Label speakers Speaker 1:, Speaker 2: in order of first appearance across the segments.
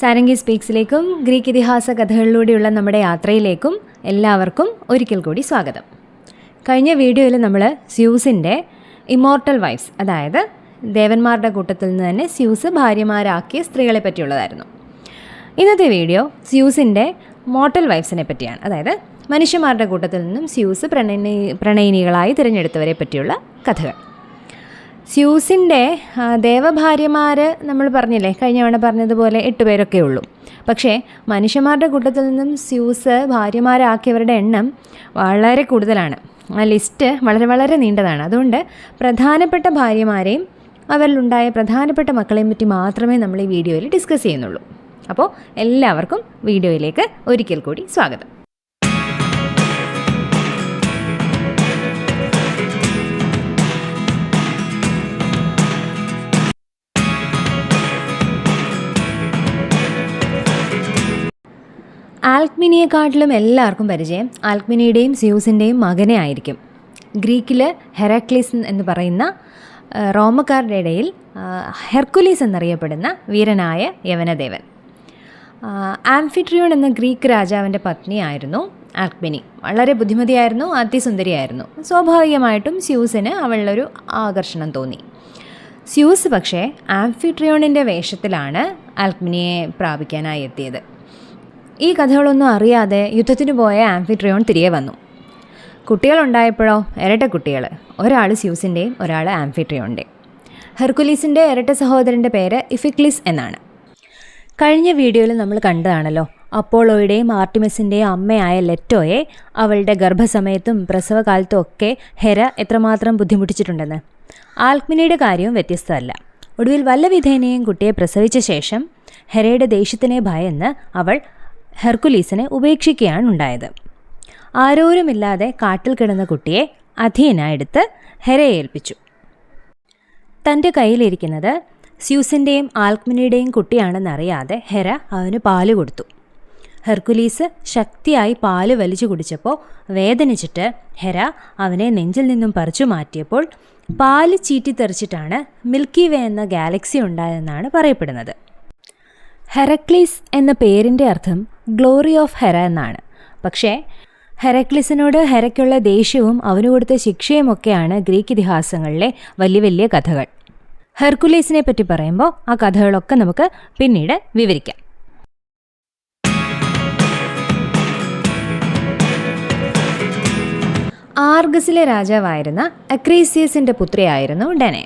Speaker 1: Sarangi സ്പീക്സിലേക്കും Greek ഇതിഹാസ കഥകളിലൂടെയുള്ള നമ്മുടെ യാത്രയിലേക്കും എല്ലാവർക്കും ഒരിക്കൽ കൂടി സ്വാഗതം. കഴിഞ്ഞ വീഡിയോയിൽ നമ്മൾ സ്യൂസിന്റെ ഇമോർട്ടൽ വൈഫ്സ് അതായത് ദേവന്മാരുടെ കൂട്ടത്തിൽ നിന്ന് തന്നെ സ്യൂസ് ഭാര്യമാരാക്കിയ സ്ത്രീകളെ പറ്റിയുള്ളതായിരുന്നു. ഇന്നത്തെ വീഡിയോ സ്യൂസിന്റെ മോട്ടൽ വൈഫ്സിനെ പറ്റിയാണ്. അതായത് മനുഷ്യന്മാരുടെ കൂട്ടത്തിൽ നിന്നും സ്യൂസ് പ്രണയിനി പ്രണയിനികളായി തിരഞ്ഞെടുത്തവരെ പറ്റിയുള്ള കഥകൾ. സ്യൂസിന്റെ ദേവഭാര്യമാർ നമ്മൾ പറഞ്ഞില്ലേ കഴിഞ്ഞ തവണ പറഞ്ഞതുപോലെ എട്ട് പേരൊക്കെ ഉള്ളൂ. പക്ഷേ മനുഷ്യന്മാരുടെ കൂട്ടത്തിൽ നിന്നും സ്യൂസ് ഭാര്യമാരാക്കിയവരുടെ എണ്ണം വളരെ കൂടുതലാണ്. ആ ലിസ്റ്റ് വളരെ വളരെ നീണ്ടതാണ്. അതുകൊണ്ട് പ്രധാനപ്പെട്ട ഭാര്യമാരെയും അവരിലുണ്ടായ പ്രധാനപ്പെട്ട മക്കളെയും പറ്റി മാത്രമേ നമ്മൾ ഈ വീഡിയോയിൽ ഡിസ്കസ് ചെയ്യുന്നുള്ളൂ. അപ്പോൾ എല്ലാവർക്കും വീഡിയോയിലേക്ക് ഒരിക്കൽ കൂടി സ്വാഗതം. ആൽക്മിനിയെക്കാട്ടിലും എല്ലാവർക്കും പരിചയം ആൽക്മിനിയുടെയും സ്യൂസിന്റെയും മകനെ ആയിരിക്കും. ഗ്രീക്കിൽ ഹെറാക്ലിസ് എന്ന് പറയുന്ന റോമക്കാരുടെ ഇടയിൽ ഹെർക്കുലീസ് എന്നറിയപ്പെടുന്ന വീരനായ യവനദേവൻ. ആംഫിട്രിയോൺ എന്ന ഗ്രീക്ക് രാജാവിന്റെ പത്നിയായിരുന്നു ആൽക്മിനി. വളരെ ബുദ്ധിമതിയായിരുന്നു അതിസുന്ദരിയായിരുന്നു. സ്വാഭാവികമായിട്ടും സ്യൂസിന് അവളിലൊരു ആകർഷണം തോന്നി. സ്യൂസ് പക്ഷേ ആംഫിട്രിയോണിന്റെ വേഷത്തിലാണ് ആൽക്മിനിയെ പ്രാപിക്കാനായി എത്തിയത്. ഈ കഥകളൊന്നും അറിയാതെ യുദ്ധത്തിന് പോയ ആംഫിട്രിയോൺ തിരികെ വന്നു. കുട്ടികളുണ്ടായപ്പോഴോ? ഇരട്ട കുട്ടികൾ ഒരാൾ സ്യൂസിന്റെയും ഒരാൾ ആംഫിട്രിയോണിന്റെയും ഹെർക്കുലീസിന്റെ ഇരട്ട സഹോദരന്റെ പേര് ഇഫിക്ലിസ് എന്നാണ്. കഴിഞ്ഞ വീഡിയോയിൽ നമ്മൾ കണ്ടതാണല്ലോ. അപ്പോളോയുടെയും ആർട്ടിമിസിന്റെയും അമ്മയായ ലെറ്റോയെ അവളുടെ ഗർഭസമയത്തും പ്രസവകാലത്തും ഒക്കെ ഹെര എത്രമാത്രം ബുദ്ധിമുട്ടിച്ചിട്ടുണ്ടെന്ന്. ആൽക്മിനിയുടെ കാര്യവും വ്യത്യസ്തമല്ല. ഒടുവിൽ വല്ല വിധേനയും കുട്ടിയെ പ്രസവിച്ച ശേഷം ഹെരയുടെ ദേഷ്യത്തിനെ ഭയന്ന് അവൾ ഹെർക്കുലീസിനെ ഉപേക്ഷിക്കുകയാണ് ഉണ്ടായത്. ആരോരുമില്ലാതെ കാട്ടിൽ കിടന്ന കുട്ടിയെ അധീന എടുത്ത് ഹെരയെ ഏൽപ്പിച്ചു. തന്റെ കയ്യിലിരിക്കുന്നത് സ്യൂസിന്റെയും ആൽക്മിനിയുടെയും കുട്ടിയാണെന്നറിയാതെ ഹെര അവന് പാൽ കൊടുത്തു. ഹെർക്കുലീസ് ശക്തിയായി പാൽ വലിച്ചു കുടിച്ചപ്പോൾ വേദനിച്ചിട്ട് ഹെര അവനെ നെഞ്ചിൽ നിന്നും പറിച്ചു മാറ്റിയപ്പോൾ പാൽ ചീറ്റിത്തെറിച്ചിട്ടാണ് മിൽക്കി വേ എന്ന ഗാലക്സി ഉണ്ടായതെന്നാണ് പറയപ്പെടുന്നത്. ഹെറക്ലീസ് എന്ന പേരിന്റെ അർത്ഥം ഗ്ലോറി ഓഫ് ഹെറ എന്നാണ്. പക്ഷേ ഹെറക്ലിസിനോട് ഹെറയ്ക്കുള്ള ദേഷ്യവും അവന് കൊടുത്ത ശിക്ഷയുമൊക്കെയാണ് ഗ്രീക്ക് ഇതിഹാസങ്ങളിലെ വലിയ വലിയ കഥകൾ. ഹെർക്കുലീസിനെ പറ്റി പറയുമ്പോൾ ആ കഥകളൊക്കെ നമുക്ക് പിന്നീട് വിവരിക്കാം. ആർഗസിലെ രാജാവായിരുന്ന അക്രീസിയസിന്റെ പുത്രിയായിരുന്നു ഡനെ.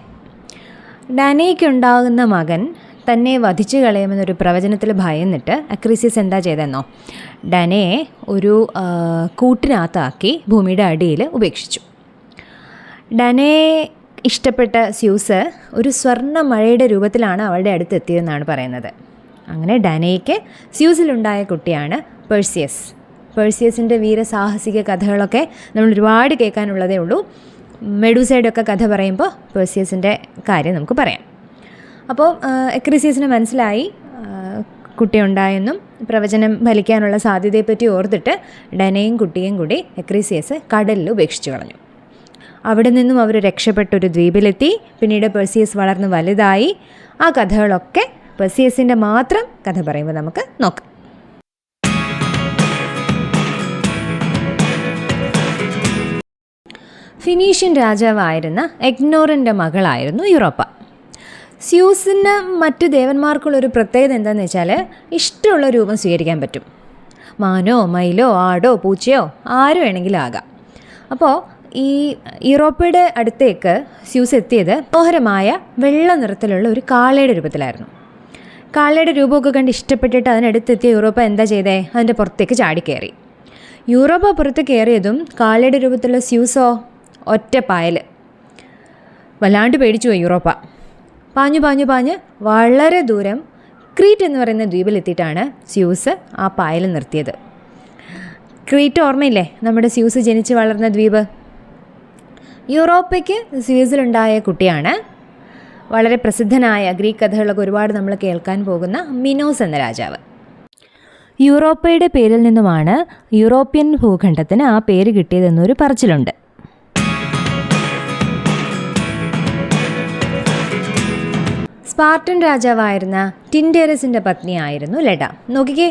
Speaker 1: ഡനയ്ക്കുണ്ടാകുന്ന മകൻ തന്നെ വധിച്ചു കളയുമെന്നൊരു പ്രവചനത്തിൽ ഭയന്നിട്ട് അക്രീസിയസ് എന്താ ചെയ്തെന്നോ ഡനയെ ഒരു കൂട്ടിനകത്താക്കി ഭൂമിയുടെ അടിയിൽ ഉപേക്ഷിച്ചു. ഡനയെ ഇഷ്ടപ്പെട്ട സ്യൂസ് ഒരു സ്വർണ മഴയുടെ രൂപത്തിലാണ് അവളുടെ അടുത്ത് എത്തിയതെന്നാണ് പറയുന്നത്. അങ്ങനെ ഡനയ്ക്ക് സ്യൂസിലുണ്ടായ കുട്ടിയാണ് പേഴ്സിയസ്. പേഴ്സിയസിന്റെ വീരസാഹസിക കഥകളൊക്കെ നമ്മൾ ഒരുപാട് കേൾക്കാനുള്ളതേ ഉള്ളൂ. മെഡൂസയുടെ കഥ പറയുമ്പോൾ പേഴ്സിയസിന്റെ കാര്യം നമുക്ക് പറയാം. അപ്പോൾ എക്രിസീസിന് മനസ്സിലായി കുട്ടിയുണ്ടായെന്നും പ്രവചനം ഫലിക്കാനുള്ള സാധ്യതയെപ്പറ്റി ഓർത്തിട്ട് ഡനയും കുട്ടിയും കൂടി എക്രീസിയസ് കടലിൽ ഉപേക്ഷിച്ചു കളഞ്ഞു. അവിടെ നിന്നും അവർ രക്ഷപ്പെട്ടൊരു ദ്വീപിലെത്തി. പിന്നീട് പെർസിയസ് വളർന്ന് വലുതായി. ആ കഥകളൊക്കെ പെർസിയസിന്റെ മാത്രം കഥ പറയുമ്പോൾ നമുക്ക് നോക്കാം. ഫിനീഷ്യൻ രാജാവായിരുന്ന എഗ്നോറിന്റെ മകളായിരുന്നു യൂറോപ്പ. സ്യൂസിന് മറ്റ് ദേവന്മാർക്കുള്ളൊരു പ്രത്യേകത എന്താണെന്ന് വെച്ചാൽ ഇഷ്ടമുള്ള രൂപം സ്വീകരിക്കാൻ പറ്റും. മാനോ മയിലോ ആടോ പൂച്ചയോ ആര് വേണമെങ്കിലും ആകാം. അപ്പോൾ ഈ യൂറോപ്പയുടെ അടുത്തേക്ക് സ്യൂസ് എത്തിയത് മനോഹരമായ വെള്ള നിറത്തിലുള്ള ഒരു കാളയുടെ രൂപത്തിലായിരുന്നു. കാളയുടെ രൂപമൊക്കെ കണ്ട് ഇഷ്ടപ്പെട്ടിട്ട് അതിനടുത്തെത്തിയ യൂറോപ്പ എന്താ ചെയ്തേ? അതിന്റെ പുറത്തേക്ക് ചാടിക്കയറി യൂറോപ്പ പുറത്ത് കയറിയതും കാളയുടെ രൂപത്തിലുള്ള സ്യൂസോ ഒറ്റ പായൽ വല്ലാണ്ട് പേടിച്ചു പോയി യൂറോപ്പ. പാഞ്ഞു പാഞ്ഞു പാഞ്ഞ് വളരെ ദൂരം ക്രീറ്റ് എന്ന് പറയുന്ന ദ്വീപിലെത്തിയിട്ടാണ് സ്യൂസ് ആ പായൽ നിർത്തിയത്. ക്രീറ്റ് ഓർമ്മയില്ലേ നമ്മുടെ സ്യൂസ് ജനിച്ച് വളർന്ന ദ്വീപ്? യൂറോപ്പയ്ക്ക് സ്യൂസിലുണ്ടായ കുട്ടിയാണ്. വളരെ പ്രസിദ്ധനായ ഗ്രീക്ക് കഥകളൊക്കെ ഒരുപാട് നമ്മൾ കേൾക്കാൻ പോകുന്ന മിനോസ് എന്ന രാജാവ്. യൂറോപ്പയുടെ പേരിൽ നിന്നുമാണ് യൂറോപ്യൻ ഭൂഖണ്ഡത്തിന് ആ പേര് കിട്ടിയതെന്നൊരു പറച്ചിലുണ്ട്. സ്പാർട്ടൻ രാജാവായിരുന്ന ടിൻഡേറസിന്റെ പത്നിയായിരുന്നു ലഡ. നോക്കിക്കേ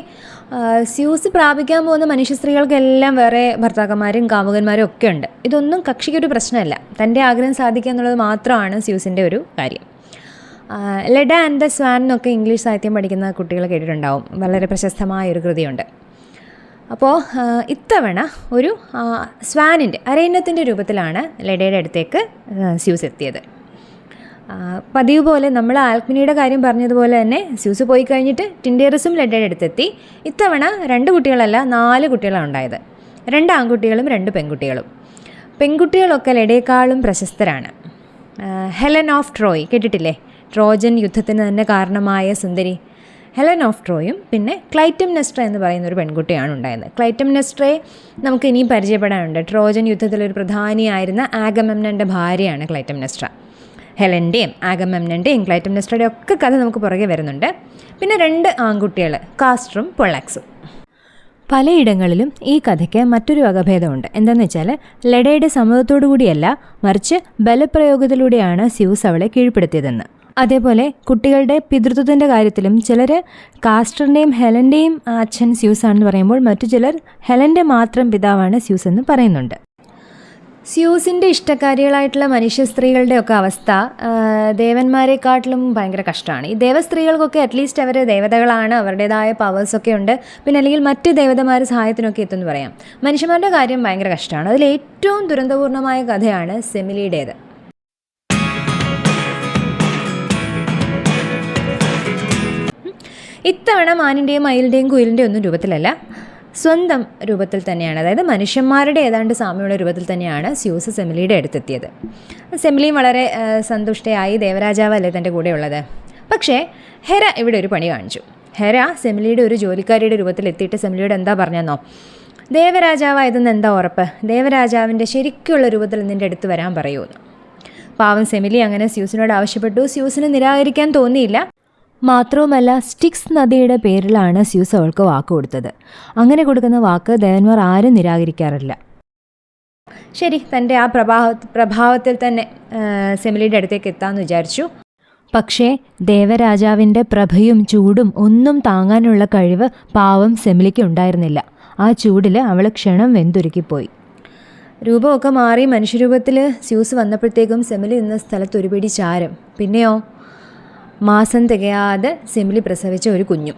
Speaker 1: സ്യൂസ് പ്രാപിക്കാൻ പോകുന്ന മനുഷ്യ സ്ത്രീകൾക്കെല്ലാം വേറെ ഭർത്താക്കന്മാരും കാമുകന്മാരും ഒക്കെ ഉണ്ട്. ഇതൊന്നും കക്ഷിക്കൊരു പ്രശ്നമല്ല. തന്റെ ആഗ്രഹം സാധിക്കുക എന്നുള്ളത് മാത്രമാണ് സ്യൂസിന്റെ ഒരു കാര്യം. ലഡ ആൻഡ് ദ സ്വാൻ എന്നൊക്കെ ഇംഗ്ലീഷ് സാഹിത്യം പഠിക്കുന്ന കുട്ടികൾ കേട്ടിട്ടുണ്ടാവും. വളരെ പ്രശസ്തമായ ഒരു കൃതിയുണ്ട് അപ്പോൾ ഇത്തവണ ഒരു സ്വാനിന്റെ അരയന്നത്തിന്റെ രൂപത്തിലാണ് ലെഡയുടെ അടുത്തേക്ക് സ്യൂസ് എത്തിയത്. പതിവ് പോലെ നമ്മൾ ആൽക്മിനിയുടെ കാര്യം പറഞ്ഞതുപോലെ തന്നെ സ്യൂസ് പോയി കഴിഞ്ഞിട്ട് ടിൻഡേറസും ലെഡയുടെ അടുത്തെത്തി. ഇത്തവണ രണ്ട് കുട്ടികളല്ല നാല് കുട്ടികളാണ് ഉണ്ടായത്. രണ്ട് ആൺകുട്ടികളും രണ്ട് പെൺകുട്ടികളും. പെൺകുട്ടികളൊക്കെ ലെഡയേക്കാളും പ്രശസ്തരാണ്. ഹെലൻ ഓഫ് ട്രോയ് കേട്ടിട്ടില്ലേ? ട്രോജൻ യുദ്ധത്തിന് തന്നെ കാരണമായ സുന്ദരി. ഹെലൻ ഓഫ് ട്രോയും പിന്നെ ക്ലൈറ്റം നെസ്ട്ര എന്ന് പറയുന്ന ഒരു പെൺകുട്ടിയാണ് ഉണ്ടായത്. ക്ലൈറ്റം നെസ്ട്രയെ നമുക്ക് ഇനിയും പരിചയപ്പെടാനുണ്ട്. ട്രോജൻ യുദ്ധത്തിലൊരു പ്രധാനിയായിരുന്ന ആഗമെമ്നന്റെ ഭാര്യയാണ് ക്ലൈറ്റം നെസ്ട്ര. ഹെലന്റെയും ആഗമെമ്നന്റെയും ക്ലൈറ്റം നെസ്ട്രയുടെയും ഒക്കെ കഥ നമുക്ക് പുറകെ വരുന്നുണ്ട്. പിന്നെ രണ്ട് ആൺകുട്ടികൾ കാസ്റ്ററും പൊള്ളാക്സും. പലയിടങ്ങളിലും ഈ കഥയ്ക്ക് മറ്റൊരു വകഭേദമുണ്ട്. എന്താണെന്ന് വെച്ചാൽ ലഡയുടെ സമ്മതത്തോടു കൂടിയല്ല മറിച്ച് ബലപ്രയോഗത്തിലൂടെയാണ് സ്യൂസ് അവളെ കീഴ്പ്പെടുത്തിയതെന്ന്. അതേപോലെ കുട്ടികളുടെ പിതൃത്വത്തിന്റെ കാര്യത്തിലും ചിലർ കാസ്റ്ററിന്റെയും ഹെലന്റെയും അച്ഛൻ സ്യൂസ് ആണെന്ന് പറയുമ്പോൾ മറ്റു ചിലർ ഹെലന്റെ മാത്രം പിതാവാണ് സ്യൂസ് എന്ന് പറയുന്നുണ്ട്. സ്യൂസിന്റെ ഇഷ്ടക്കാരികളായിട്ടുള്ള മനുഷ്യ സ്ത്രീകളുടെ ഒക്കെ അവസ്ഥ ദേവന്മാരെക്കാട്ടിലും ഭയങ്കര കഷ്ടമാണ്. ഈ ദേവസ്ത്രീകൾക്കൊക്കെ അറ്റ്ലീസ്റ്റ് അവർ ദേവതകളാണ് അവരുടേതായ പവേഴ്സൊക്കെ ഉണ്ട്. പിന്നെ അല്ലെങ്കിൽ മറ്റ് ദേവതമാർ സഹായത്തിനൊക്കെ എത്തുമെന്ന് പറയാം. മനുഷ്യന്മാരുടെ കാര്യം ഭയങ്കര കഷ്ടമാണ്. അതിൽ ഏറ്റവും ദുരന്തപൂർണമായ കഥയാണ് സെമിലിയുടേത്. ഇത്തവണ മാനിന്റെയും മയിലിന്റെയും കുയിലിന്റെയും ഒന്നും രൂപത്തിലല്ല. സ്വന്തം രൂപത്തിൽ തന്നെയാണ്. അതായത് മനുഷ്യന്മാരുടെ ഏതാണ്ട് സാമ്യമുള്ള രൂപത്തിൽ തന്നെയാണ് സ്യൂസ് സെമിലിയുടെ അടുത്തെത്തിയത്. സെമിലിയും വളരെ സന്തുഷ്ടയായി ദേവരാജാവല്ലേ തന്റെ കൂടെ ഉള്ളത് പക്ഷേ ഹെര ഇവിടെ ഒരു പണി കാണിച്ചു. ഹെര സെമിലിയുടെ ഒരു ജോലിക്കാരിയുടെ രൂപത്തിൽ എത്തിയിട്ട് സെമിലിയോട് എന്താ പറഞ്ഞെന്നോ? ദേവരാജാവായതെന്ന് എന്താ ഉറപ്പ്? ദേവരാജാവിന്റെ ശരിക്കുള്ള രൂപത്തിൽ നിന്റെ അടുത്ത് വരാൻ പറയുമെന്ന് പാവം സെമിലി അങ്ങനെ സ്യൂസിനോട് ആവശ്യപ്പെട്ടു. സ്യൂസിന് നിരാകരിക്കാൻ തോന്നിയില്ല. മാത്രവുമല്ല സ്റ്റിക്സ് നദിയുടെ പേരിലാണ് സ്യൂസ് അവൾക്ക് വാക്ക് കൊടുത്തത്. അങ്ങനെ കൊടുക്കുന്ന വാക്ക് ദേവന്മാർ ആരും നിരാകരിക്കാറില്ല. ശരി തന്റെ ആ പ്രഭാവ പ്രഭാവത്തിൽ തന്നെ സെമിലിയുടെ അടുത്തേക്ക് എത്താമെന്ന് വിചാരിച്ചു. പക്ഷേ ദേവരാജാവിന്റെ പ്രഭയും ചൂടും ഒന്നും താങ്ങാനുള്ള കഴിവ് പാവം സെമിലിക്ക് ഉണ്ടായിരുന്നില്ല. ആ ചൂടിൽ അവൾ ക്ഷണം വെന്തുരുക്കിപ്പോയി. രൂപമൊക്കെ മാറി മനുഷ്യരൂപത്തിൽ സ്യൂസ് വന്നപ്പോഴത്തേക്കും സെമിലി നിന്ന സ്ഥലത്ത് ഒരുപിടി ചാരം. പിന്നെയോ? മാസം തികയാതെ സിമിലി പ്രസവിച്ച ഒരു കുഞ്ഞു.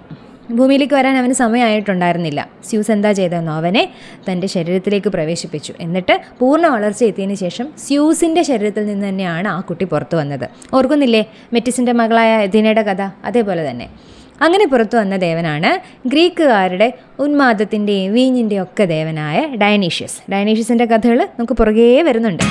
Speaker 1: ഭൂമിയിലേക്ക് വരാൻ അവന് സമയമായിട്ടുണ്ടായിരുന്നില്ല. സ്യൂസ് എന്താ ചെയ്തതെന്നോ അവനെ തന്റെ ശരീരത്തിലേക്ക് പ്രവേശിപ്പിച്ചു. എന്നിട്ട് പൂർണ വളർച്ച എത്തിയതിന് ശേഷം സ്യൂസിന്റെ ശരീരത്തിൽ നിന്ന് തന്നെയാണ് ആ കുട്ടി പുറത്തു വന്നത്. ഓർക്കുന്നില്ലേ? മെറ്റിസിന്റെ മകളായ എഥീനയുടെ കഥ? അതേപോലെ തന്നെ. അങ്ങനെ പുറത്തു വന്ന ദേവനാണ് ഗ്രീക്കുകാരുടെ ഉന്മാദത്തിന്റെയും വീഞ്ഞിന്റെയും ഒക്കെ ദേവനായ ഡയനീഷ്യസ് ഡയനീഷ്യസിന്റെ കഥകൾ നമുക്ക് പുറകേ വരുന്നുണ്ട്.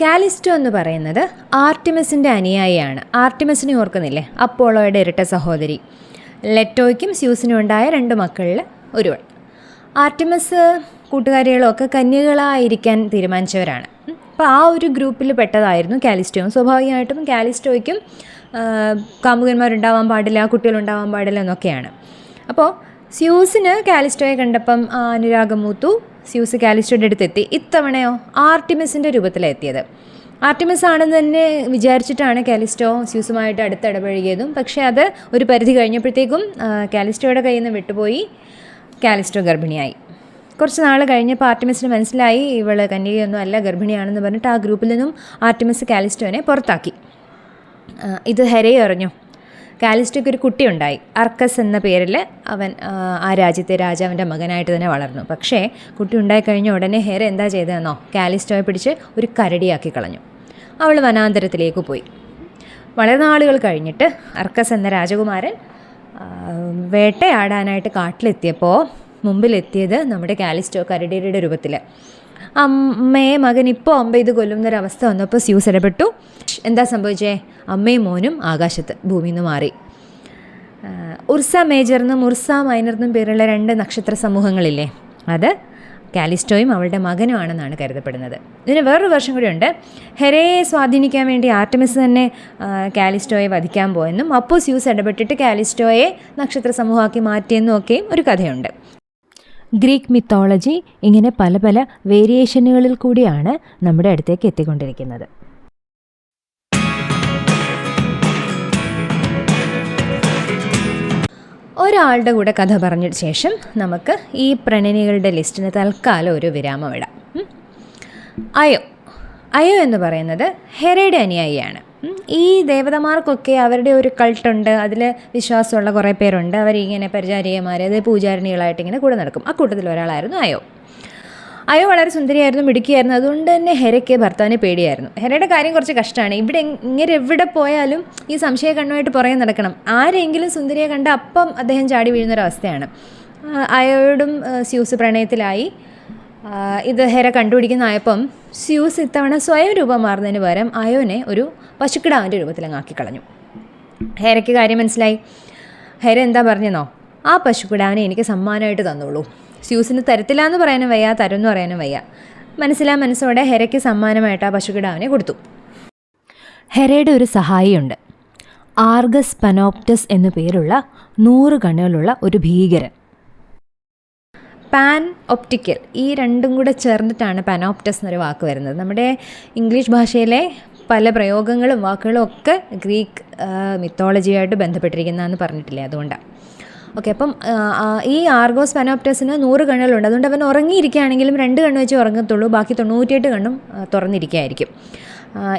Speaker 1: കാലിസ്റ്റോ എന്ന് പറയുന്നത് ആർട്ടിമസിന്റെ അനുയായിയാണ്. ആർട്ടിമസിനെ ഓർക്കുന്നില്ലേ? അപ്പോളോയുടെ ഇരട്ട സഹോദരി. ലെറ്റോയ്ക്കും സ്യൂസിനും ഉണ്ടായ രണ്ട് മക്കളിൽ ഒരുവൾ. ആർട്ടിമസ് കൂട്ടുകാരികളൊക്കെ കന്യകളായിരിക്കാൻ തീരുമാനിച്ചവരാണ്. അപ്പോൾ ആ ഒരു ഗ്രൂപ്പിൽ പെട്ടതായിരുന്നു കാലിസ്റ്റോയും. സ്വാഭാവികമായിട്ടും കാലിസ്റ്റോയ്ക്കും കാമുകന്മാരുണ്ടാവാൻ പാടില്ല കുട്ടികളുണ്ടാവാൻ പാടില്ല എന്നൊക്കെയാണ്. അപ്പോൾ സ്യൂസിന് കാലിസ്റ്റോയെ കണ്ടപ്പം ആ, അനുരാഗം മൂത്തു. സ്യൂസ് കാലിസ്റ്റോയുടെ അടുത്തെത്തി ഇത്തവണയോ ആർട്ടിമിസിന്റെ രൂപത്തിലെത്തിയത് ആർട്ടിമിസ് ആണെന്ന് തന്നെ വിചാരിച്ചിട്ടാണ് കാലിസ്റ്റോ സ്യൂസുമായിട്ട് അടുത്ത് ഇടപഴകിയതും. പക്ഷേ അത് ഒരു പരിധി കഴിഞ്ഞപ്പോഴത്തേക്കും കാലിസ്റ്റോയുടെ കയ്യിൽ നിന്ന് വിട്ടുപോയി. കാലിസ്റ്റോ ഗർഭിണിയായി. കുറച്ച് നാൾ കഴിഞ്ഞപ്പോൾ ആർട്ടിമിസിന് മനസ്സിലായി ഇവൾ കന്യകയൊന്നും അല്ല ഗർഭിണിയാണെന്ന് പറഞ്ഞിട്ട് ആ ഗ്രൂപ്പിൽ നിന്നും ആർട്ടിമിസ് കാലിസ്റ്റോനെ പുറത്താക്കി. ഇത് ഹെരയെ അറിഞ്ഞു. കാലിസ്റ്റോയ്ക്ക് ഒരു കുട്ടിയുണ്ടായി. അർക്കസ് എന്ന പേരിൽ അവൻ ആ, രാജ്യത്തെ രാജാവിന്റെ മകനായിട്ട് തന്നെ വളർന്നു. പക്ഷേ കുട്ടി ഉണ്ടായി കഴിഞ്ഞ ഉടനെ ഹെയർ എന്താ ചെയ്തതെന്നോ കാലിസ്റ്റോയെ പിടിച്ച് ഒരു കരടിയാക്കി കളഞ്ഞു. അവൾ വനാന്തരത്തിലേക്ക് പോയി. വളരെ നാളുകൾ കഴിഞ്ഞിട്ട് അർക്കസ് എന്ന രാജകുമാരൻ വേട്ടയാടാനായിട്ട് കാട്ടിലെത്തിയപ്പോൾ മുമ്പിലെത്തിയത് നമ്മുടെ കാലിസ്റ്റോ കരടിയുടെ രൂപത്തിൽ അമ്മയെ മകൻ ഇപ്പോൾ അമ്പ ഇത് കൊല്ലുന്നൊരവസ്ഥ വന്നപ്പോൾ സ്യൂസ് ഇടപെട്ടു എന്താ സംഭവിച്ചേ? അമ്മയും മോനും ആകാശത്ത് ഭൂമിയിൽ നിന്ന് മാറി ഉർസ മേജർ എന്നും ഉർസ മൈനർ എന്നും പേരുള്ള രണ്ട് നക്ഷത്ര സമൂഹങ്ങളില്ലേ? അത് കാലിസ്റ്റോയും അവളുടെ മകനുമാണെന്നാണ് കരുതപ്പെടുന്നത്. ഇതിന് വേറൊരു വർഷം കൂടിയുണ്ട് ഹെരയെ സ്വാധീനിക്കാൻ വേണ്ടി ആർട്ടമിസ് തന്നെ കാലിസ്റ്റോയെ വധിക്കാൻ പോയെന്നും അപ്പോൾ സ്യൂസ് ഇടപെട്ടിട്ട് കാലിസ്റ്റോയെ നക്ഷത്ര സമൂഹമാക്കി മാറ്റിയെന്നും ഒക്കെയും ഒരു കഥയുണ്ട്. ഗ്രീക്ക് മിത്തോളജി ഇങ്ങനെ പല പല വേരിയേഷനുകളിൽ കൂടിയാണ് നമ്മുടെ അടുത്തേക്ക് എത്തിക്കൊണ്ടിരിക്കുന്നത്. ഒരാളുടെ കൂടെ കഥ പറഞ്ഞ ശേഷം നമുക്ക് ഈ പ്രണയിനികളുടെ ലിസ്റ്റിന് തൽക്കാലം ഒരു വിരാമം ഇടാം. അയോ അയോ എന്ന് പറയുന്നത് ഹെറയുടെ അനുയായിയാണ്. ഈ ദേവതമാർക്കൊക്കെ അവരുടെ ഒരു കൾട്ടുണ്ട്. അതിൽ വിശ്വാസമുള്ള കുറേ പേരുണ്ട്. അവരിങ്ങനെ പരിചാരികമാർ അത് പൂജാരിണികളായിട്ട് ഇങ്ങനെ കൂടെ നടക്കും. ആ കൂട്ടത്തിൽ ഒരാളായിരുന്നു അയോ. അയോ വളരെ സുന്ദരിയായിരുന്നു മിടുക്കിയായിരുന്നു. അതുകൊണ്ട് തന്നെ ഹെരയ്ക്ക് ഭർത്താവിനെ പേടിയായിരുന്നു. ഹെരയുടെ കാര്യം കുറച്ച് കഷ്ടമാണ്. ഇവിടെ ഇങ്ങനെ എവിടെ പോയാലും ഈ സംശയ കണ്ണുമായിട്ട് പുറകെ നടക്കണം. ആരെങ്കിലും സുന്ദരിയെ കണ്ട അപ്പം അദ്ദേഹം ചാടി വീഴുന്നൊരവസ്ഥയാണ് അയോയോടും സ്യൂസ് പ്രണയത്തിലായി. ഇത് ഹെര കണ്ടുപിടിക്കുന്നതായപ്പം സ്യൂസ് ഇത്തവണ സ്വയം രൂപം മാറുന്നതിന് പകരം അയോനെ ഒരു പശുക്കിടാവിന്റെ രൂപത്തിലങ്ങാക്കി കളഞ്ഞു ഹെരയ്ക്ക് കാര്യം മനസ്സിലായി. ഹെര എന്താ പറഞ്ഞെന്നോ? ആ പശുക്കിടാവിനെ എനിക്ക് സമ്മാനമായിട്ട് തന്നോളൂ. സ്യൂസിന് തരത്തില്ല എന്ന് പറയാനും വയ്യ തരും എന്ന് പറയാനും വയ്യ. മനസ്സിലാ മനസ്സോടെ ഹെരയ്ക്ക് സമ്മാനമായിട്ട് ആ പശുക്കിടാവിനെ കൊടുത്തു. ഹെരയുടെ ഒരു സഹായിയുണ്ട്. ആർഗസ് പനോപ്റ്റസ് എന്നു പേരുള്ള നൂറ് കണ്ണുകളുള്ള ഒരു ഭീകരൻ. പാൻ ഒപ്റ്റിക്കൽ ഈ രണ്ടും കൂടെ ചേർന്നിട്ടാണ് പാനോപ്റ്റസ് എന്നൊരു വാക്ക് വരുന്നത്. നമ്മുടെ ഇംഗ്ലീഷ് ഭാഷയിലെ പല പ്രയോഗങ്ങളും വാക്കുകളും ഒക്കെ ഗ്രീക്ക് മിത്തോളജിയായിട്ട് ബന്ധപ്പെട്ടിരിക്കുന്നതെന്ന് പറഞ്ഞിട്ടില്ലേ അതുകൊണ്ടാണ് ഓക്കെ അപ്പം ഈ ആർഗോസ് പാനോപ്റ്റസിന് നൂറ് കണ്ണുകളുണ്ട്. അതുകൊണ്ട് അവൻ ഉറങ്ങിയിരിക്കുകയാണെങ്കിലും രണ്ട് കണ്ണ് വെച്ച് ഉറങ്ങത്തുള്ളൂ. ബാക്കി തൊണ്ണൂറ്റിയെട്ട് കണ്ണും തുറന്നിരിക്കുകയായിരിക്കും.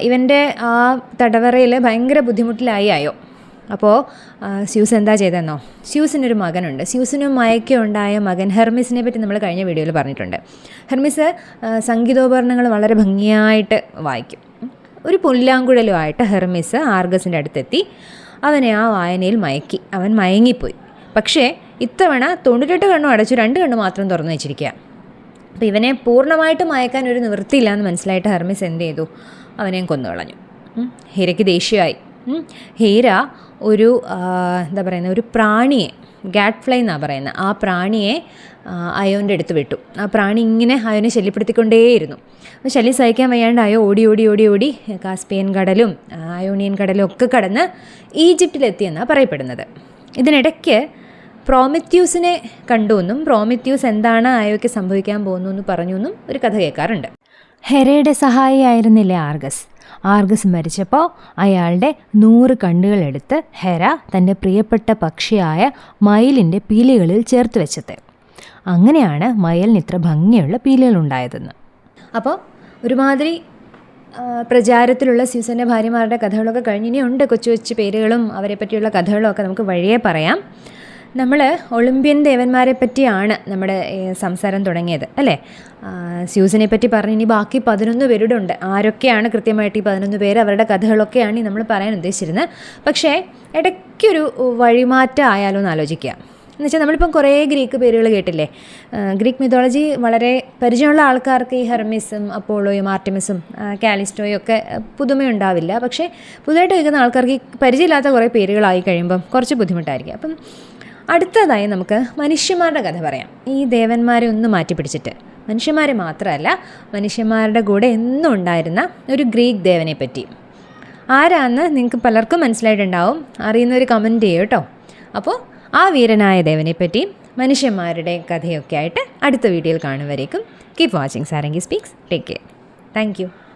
Speaker 1: ഇവന്റെ ആ തടവറയിൽ ഭയങ്കര ബുദ്ധിമുട്ടിലായി ആയോ? അപ്പോൾ സ്യൂസ് എന്താ ചെയ്തതെന്നോ? സ്യൂസിനൊരു മകനുണ്ട്. സ്യൂസിനും മയക്ക ഉണ്ടായ മകൻ ഹെർമിസിനെ പറ്റി നമ്മൾ കഴിഞ്ഞ വീഡിയോയിൽ പറഞ്ഞിട്ടുണ്ട്. ഹെർമിസ് സംഗീതോപകരണങ്ങൾ വളരെ ഭംഗിയായിട്ട് വായിക്കും. ഒരു പുല്ലാങ്കുഴലുമായിട്ട് ഹെർമിസ് ആർഗസിന്റെ അടുത്തെത്തി. അവനെ ആ വായനയിൽ മയക്കി. അവൻ മയങ്ങിപ്പോയി. പക്ഷേ ഇത്തവണ തൊണ്ണൂറ്റെട്ട് കണ്ണും അടച്ചു രണ്ട് കണ്ണു മാത്രം തുറന്നു വെച്ചിരിക്കുക അപ്പോൾ ഇവനെ പൂർണമായിട്ട് മയക്കാൻ ഒരു നിവൃത്തിയില്ല എന്ന് മനസ്സിലായിട്ട് ഹെർമിസ് എന്ത് ചെയ്തു? അവനെയും കൊന്നു കളഞ്ഞു ഹിരയ്ക്ക് ദേഷ്യമായി. ഹീര ഒരു എന്താ പറയുന്നത് ഒരു പ്രാണിയെ ഗാഡ് ഫ്ലൈ എന്നാണ് പറയുന്നത് ആ പ്രാണിയെ അയോന്റെ അടുത്ത് വിട്ടു. ആ പ്രാണി ഇങ്ങനെ അയോനെ ശല്യപ്പെടുത്തിക്കൊണ്ടേയിരുന്നു. അപ്പോൾ ശല്യം സഹിക്കാൻ വയ്യാണ്ട് അയോ ഓടി ഓടി ഓടി ഓടി കാസ്പിയൻ കടലും അയോണിയൻ കടലും ഒക്കെ കടന്ന് ഈജിപ്തിലെത്തിയെന്നാണ് പറയപ്പെടുന്നത്. ഇതിനിടയ്ക്ക് പ്രോമിത്യൂസിനെ കണ്ടു എന്നും പ്രോമിത്യൂസ് എന്താണ് ആയോയ്ക്ക് സംഭവിക്കാൻ പോകുന്നു എന്ന് പറഞ്ഞു എന്നും ഒരു കഥ കേൾക്കാറുണ്ട്. ഹെരയുടെ സഹായിയായിരുന്നില്ലേ ആർഗസ്? ആർഗസ് മരിച്ചപ്പോൾ അയാളുടെ നൂറ് കണ്ണുകളെടുത്ത് ഹെര തന്റെ പ്രിയപ്പെട്ട പക്ഷിയായ മയിലിന്റെ പീലികളിൽ ചേർത്ത് വെച്ചത്. അങ്ങനെയാണ് മയലിന് ഇത്ര ഭംഗിയുള്ള പീലികളുണ്ടായതെന്ന് അപ്പോൾ ഒരുമാതിരി പ്രചാരത്തിലുള്ള സ്യൂസന്റെ ഭാര്യമാരുടെ കഥകളൊക്കെ കഴിഞ്ഞിനിയുണ്ട് കൊച്ചു കൊച്ചു പേരുകളും അവരെ പറ്റിയുള്ള കഥകളും ഒക്കെ നമുക്ക് വഴിയെ പറയാം. നമ്മൾ ഒളിമ്പ്യൻ ദേവന്മാരെ പറ്റിയാണ് നമ്മുടെ സംസാരം തുടങ്ങിയത് അല്ലേ? സ്യൂസിനെ പറ്റി പറഞ്ഞ് ഇനി ബാക്കി പതിനൊന്ന് പേരുടെ ഉണ്ട് ആരൊക്കെയാണ് കൃത്യമായിട്ട് ഈ പതിനൊന്ന് പേര്? അവരുടെ കഥകളൊക്കെയാണ് നമ്മൾ പറയാൻ ഉദ്ദേശിച്ചിരുന്നത് പക്ഷേ ഇടയ്ക്കൊരു വഴിമാറ്റം ആയാലോ എന്ന് ആലോചിക്കുക. എന്നുവെച്ചാൽ നമ്മളിപ്പം കുറേ ഗ്രീക്ക് പേരുകൾ കേട്ടില്ലേ? ഗ്രീക്ക് മിതോളജി വളരെ പരിചയമുള്ള ആൾക്കാർക്ക് ഈ ഹെർമിസും അപ്പോളോയും ആർട്ടിമിസും കാലിസ്റ്റോയും ഒക്കെ പുതുമയുണ്ടാവില്ല. പക്ഷേ പുതുതായിട്ട് കേൾക്കുന്ന ആൾക്കാർക്ക് ഈ പരിചയമില്ലാത്ത കുറേ പേരുകളായി കഴിയുമ്പം കുറച്ച് ബുദ്ധിമുട്ടായിരിക്കും. അപ്പം അടുത്തതായി നമുക്ക് മനുഷ്യന്മാരുടെ കഥ പറയാം. ഈ ദേവന്മാരെ ഒന്ന് മാറ്റി പിടിച്ചിട്ട് മനുഷ്യന്മാരെ മാത്രമല്ല മനുഷ്യന്മാരുടെ കൂടെ എന്നും ഉണ്ടായിരുന്ന ഒരു ഗ്രീക്ക് ദേവനെ പറ്റി ആരാന്ന് നിങ്ങൾക്ക് പലർക്കും മനസ്സിലായിട്ടുണ്ടാവും. അറിയുന്നവർ കമന്റ് ചെയ്യും കേട്ടോ. അപ്പോൾ ആ വീരനായ ദേവനെ പറ്റി മനുഷ്യന്മാരുടെ കഥയൊക്കെ ആയിട്ട് അടുത്ത വീഡിയോയിൽ കാണുവരേക്കും keep watching Sarangi speaks take care thank